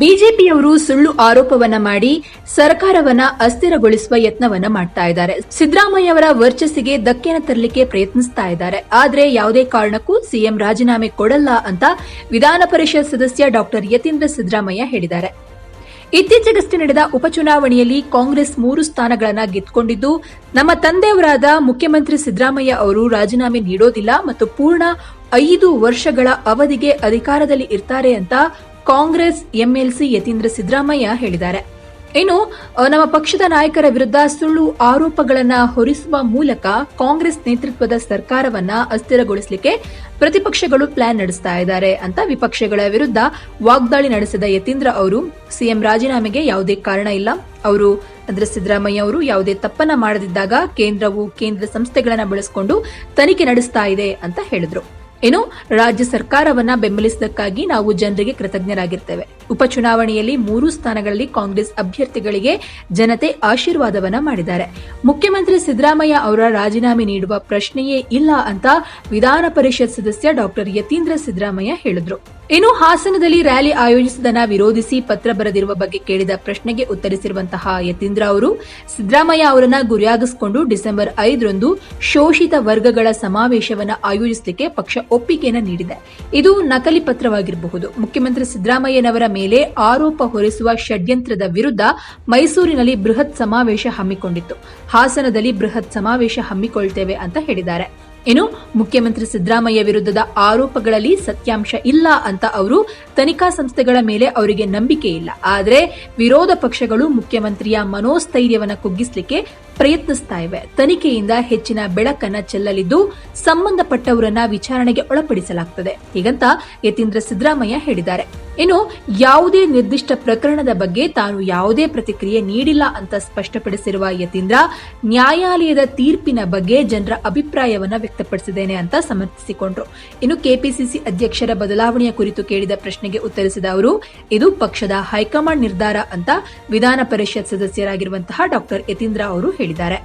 ಬಿಜೆಪಿಯವರು ಸುಳ್ಳು ಆರೋಪವನ್ನ ಮಾಡಿ ಸರ್ಕಾರವನ್ನ ಅಸ್ಥಿರಗೊಳಿಸುವ ಯತ್ನವನ್ನ ಮಾಡ್ತಾ ಇದ್ದಾರೆ. ಸಿದ್ದರಾಮಯ್ಯ ಅವರ ವರ್ಚಸ್ಸಿಗೆ ಧಕ್ಕೆನ ತರಲಿಕ್ಕೆ ಪ್ರಯತ್ನಿಸ್ತಾ ಇದ್ದಾರೆ. ಆದ್ರೆ ಯಾವುದೇ ಕಾರಣಕ್ಕೂ ಸಿಎಂ ರಾಜೀನಾಮೆ ಕೊಡಲ್ಲ ಅಂತ ವಿಧಾನ ಪರಿಷತ್ ಸದಸ್ಯ ಡಾಕ್ಟರ್ ಯತೀಂದ್ರ ಸಿದ್ದರಾಮಯ್ಯ ಹೇಳಿದ್ದಾರೆ. ಇತ್ತೀಚೆಗಷ್ಟೇ ನಡೆದ ಉಪಚುನಾವಣೆಯಲ್ಲಿ ಕಾಂಗ್ರೆಸ್ ಮೂರು ಸ್ಥಾನಗಳನ್ನು ಗೆದ್ದುಕೊಂಡಿದ್ದು, ನಮ್ಮ ತಂದೆಯವರಾದ ಮುಖ್ಯಮಂತ್ರಿ ಸಿದ್ದರಾಮಯ್ಯ ಅವರು ರಾಜೀನಾಮೆ ನೀಡೋದಿಲ್ಲ ಮತ್ತು ಪೂರ್ಣ ಐದು ವರ್ಷಗಳ ಅವಧಿಗೆ ಅಧಿಕಾರದಲ್ಲಿ ಇರ್ತಾರೆ ಅಂತ ಕಾಂಗ್ರೆಸ್, ಎಂಎಲ್ಸಿ ಯತೀಂದ್ರ ಸಿದ್ದರಾಮಯ್ಯ ಹೇಳಿದ್ದಾರೆ. ಇನ್ನು ನಮ್ಮ ಪಕ್ಷದ ನಾಯಕರ ವಿರುದ್ಧ ಸುಳ್ಳು ಆರೋಪಗಳನ್ನು ಹೊರಿಸುವ ಮೂಲಕ ಕಾಂಗ್ರೆಸ್ ನೇತೃತ್ವದ ಸರ್ಕಾರವನ್ನ ಅಸ್ಥಿರಗೊಳಿಸಲಿಕ್ಕೆ ಪ್ರತಿಪಕ್ಷಗಳು ಪ್ಲಾನ್ ನಡೆಸ್ತಾ ಇದ್ದಾರೆ ಅಂತ ವಿಪಕ್ಷಗಳ ವಿರುದ್ಧ ವಾಗ್ದಾಳಿ ನಡೆಸಿದ ಯತೀಂದ್ರ ಅವರು, ಸಿಎಂ ರಾಜೀನಾಮೆಗೆ ಯಾವುದೇ ಕಾರಣ ಇಲ್ಲ. ಅವರು, ಅಂದ್ರೆ ಸಿದ್ದರಾಮಯ್ಯ ಅವರು ಯಾವುದೇ ತಪ್ಪನ್ನ ಮಾಡದಿದ್ದಾಗ ಕೇಂದ್ರವು ಕೇಂದ್ರ ಸಂಸ್ಥೆಗಳನ್ನು ಬಳಸಿಕೊಂಡು ತನಿಖೆ ನಡೆಸ್ತಾ ಇದೆ ಅಂತ ಹೇಳಿದ್ರು. ಇನ್ನು ರಾಜ್ಯ ಸರ್ಕಾರವನ್ನ ಬೆಂಬಲಿಸಿದಕ್ಕಾಗಿ ನಾವು ಜನರಿಗೆ ಕೃತಜ್ಞರಾಗಿರ್ತೇವೆ. ಉಪಚುನಾವಣೆಯಲ್ಲಿ ಮೂರು ಸ್ಥಾನಗಳಲ್ಲಿ ಕಾಂಗ್ರೆಸ್ ಅಭ್ಯರ್ಥಿಗಳಿಗೆ ಜನತೆ ಆಶೀರ್ವಾದವನ್ನ ಮಾಡಿದ್ದಾರೆ. ಮುಖ್ಯಮಂತ್ರಿ ಸಿದ್ದರಾಮಯ್ಯ ಅವರ ರಾಜೀನಾಮೆ ನೀಡುವ ಪ್ರಶ್ನೆಯೇ ಇಲ್ಲ ಅಂತ ವಿಧಾನ ಪರಿಷತ್ ಸದಸ್ಯ ಡಾಕ್ಟರ್ ಯತೀಂದ್ರ ಸಿದ್ದರಾಮಯ್ಯ ಹೇಳಿದ್ರು. ಇನ್ನು ಹಾಸನದಲ್ಲಿ ರ್ಯಾಲಿ ಆಯೋಜಿಸಿದನ್ನ ವಿರೋಧಿಸಿ ಪತ್ರ ಬರೆದಿರುವ ಬಗ್ಗೆ ಕೇಳಿದ ಪ್ರಶ್ನೆಗೆ ಉತ್ತರಿಸಿರುವಂತಹ ಯತೀಂದ್ರ ಅವರು, ಸಿದ್ದರಾಮಯ್ಯ ಅವರನ್ನ ಗುರಿಯಾಗಿಸಿಕೊಂಡು ಡಿಸೆಂಬರ್ ಐದರಂದು ಶೋಷಿತ ವರ್ಗಗಳ ಸಮಾವೇಶವನ್ನ ಆಯೋಜಿಸಲಿಕ್ಕೆ ಪಕ್ಷ ಒಪ್ಪಿಗೆಯನ್ನು ನೀಡಿದೆ. ಇದು ನಕಲಿ ಪತ್ರವಾಗಿರಬಹುದು. ಮುಖ್ಯಮಂತ್ರಿ ಸಿದ್ದರಾಮಯ್ಯನವರ ಮೇಲೆ ಆರೋಪ ಹೊರಿಸುವ ಷಡ್ಯಂತ್ರದ ವಿರುದ್ಧ ಮೈಸೂರಿನಲ್ಲಿ ಬೃಹತ್ ಸಮಾವೇಶ ಹಮ್ಮಿಕೊಂಡಿತ್ತು. ಹಾಸನದಲ್ಲಿ ಬೃಹತ್ ಸಮಾವೇಶ ಹಮ್ಮಿಕೊಳ್ತೇವೆ ಅಂತ ಹೇಳಿದ್ದಾರೆ. ಇನ್ನು ಮುಖ್ಯಮಂತ್ರಿ ಸಿದ್ದರಾಮಯ್ಯ ವಿರುದ್ಧದ ಆರೋಪಗಳಲ್ಲಿ ಸತ್ಯಾಂಶ ಇಲ್ಲ ಅಂತ ಅವರು ತನಿಖಾ ಸಂಸ್ಥೆಗಳ ಮೇಲೆ ಅವರಿಗೆ ನಂಬಿಕೆ ಇಲ್ಲ. ಆದರೆ ವಿರೋಧ ಪಕ್ಷಗಳು ಮುಖ್ಯಮಂತ್ರಿಯ ಮನೋಸ್ಥೈರ್ಯವನ್ನು ಕುಗ್ಗಿಸಲಿಕ್ಕೆ ಪ್ರಯತ್ನಿಸ್ತಾ ಇವೆ. ತನಿಖೆಯಿಂದ ಹೆಚ್ಚಿನ ಬೆಳಕನ್ನ ಚೆಲ್ಲಲಿದ್ದು ಸಂಬಂಧಪಟ್ಟವರನ್ನ ವಿಚಾರಣೆಗೆ ಒಳಪಡಿಸಲಾಗುತ್ತದೆ ಹೀಗಂತ ಯತೀಂದ್ರ ಸಿದ್ದರಾಮಯ್ಯ ಹೇಳಿದ್ದಾರೆ. ಇನ್ನು ಯಾವುದೇ ನಿರ್ದಿಷ್ಟ ಪ್ರಕರಣದ ಬಗ್ಗೆ ತಾನು ಯಾವುದೇ ಪ್ರತಿಕ್ರಿಯೆ ನೀಡಿಲ್ಲ ಅಂತ ಸ್ಪಷ್ಟಪಡಿಸಿರುವ ಯತೀಂದ್ರ, ನ್ಯಾಯಾಲಯದ ತೀರ್ಪಿನ ಬಗ್ಗೆ ಜನರ ಅಭಿಪ್ರಾಯವನ್ನ ವ್ಯಕ್ತಪಡಿಸಿದ್ದೇನೆ ಅಂತ ಸಮರ್ಥಿಸಿಕೊಂಡ್ರು. ಇನ್ನು ಕೆಪಿಸಿಸಿ ಅಧ್ಯಕ್ಷರ ಬದಲಾವಣೆಯ ಕುರಿತು ಕೇಳಿದ ಪ್ರಶ್ನೆಗೆ ಉತ್ತರಿಸಿದ ಅವರು, ಇದು ಪಕ್ಷದ ಹೈಕಮಾಂಡ್ ನಿರ್ಧಾರ ಅಂತ ವಿಧಾನ ಪರಿಷತ್ ಸದಸ್ಯರಾಗಿರುವಂತಹ ಡಾಕ್ಟರ್ ಯತೀಂದ್ರ ಅವರು ಹೇಳಿದ್ದಾರೆ.